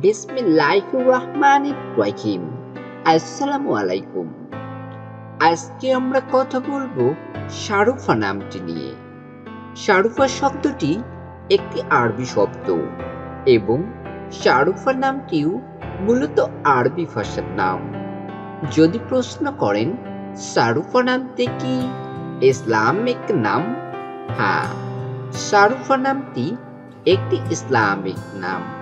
বিসমিল্লাহির রহমানির রহিম আসসালামু আলাইকুম আজকে আমরা কথা বলব শারুফা নামটি নিয়ে। শারুফা শব্দটি একটি আরবি শব্দ এবং শারুফা নামটিও মূলত আরবি ভাষার নাম। যদি প্রশ্ন করেন, শারুফা নামটি কি? ইসলামিক নাম? হ্যাঁ শারুফা নামটি একটি ইসলামিক নাম।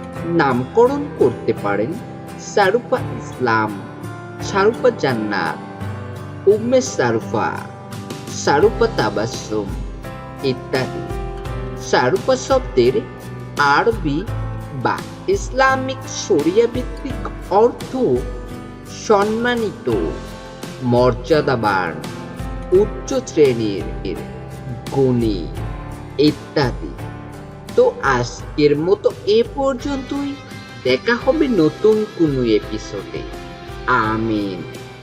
নামকরণ করতে পারেন শারুফা ইসলাম শারুফা জান্নাত, উম্মে শারুফা শারুফা তাবাসুম ইত্যাদি। শারুফা শব্দের আরবি বা ইসলামিক শরিয়া ভিত্তিক অর্থ সম্মানিত, মর্যাদাবান, উচ্চ শ্রেণির গুণী ইত্যাদি। তো আজকের মতো এ পর্যন্তই। দেখা হবে নতুন কোনো এপিসোডে আমিন।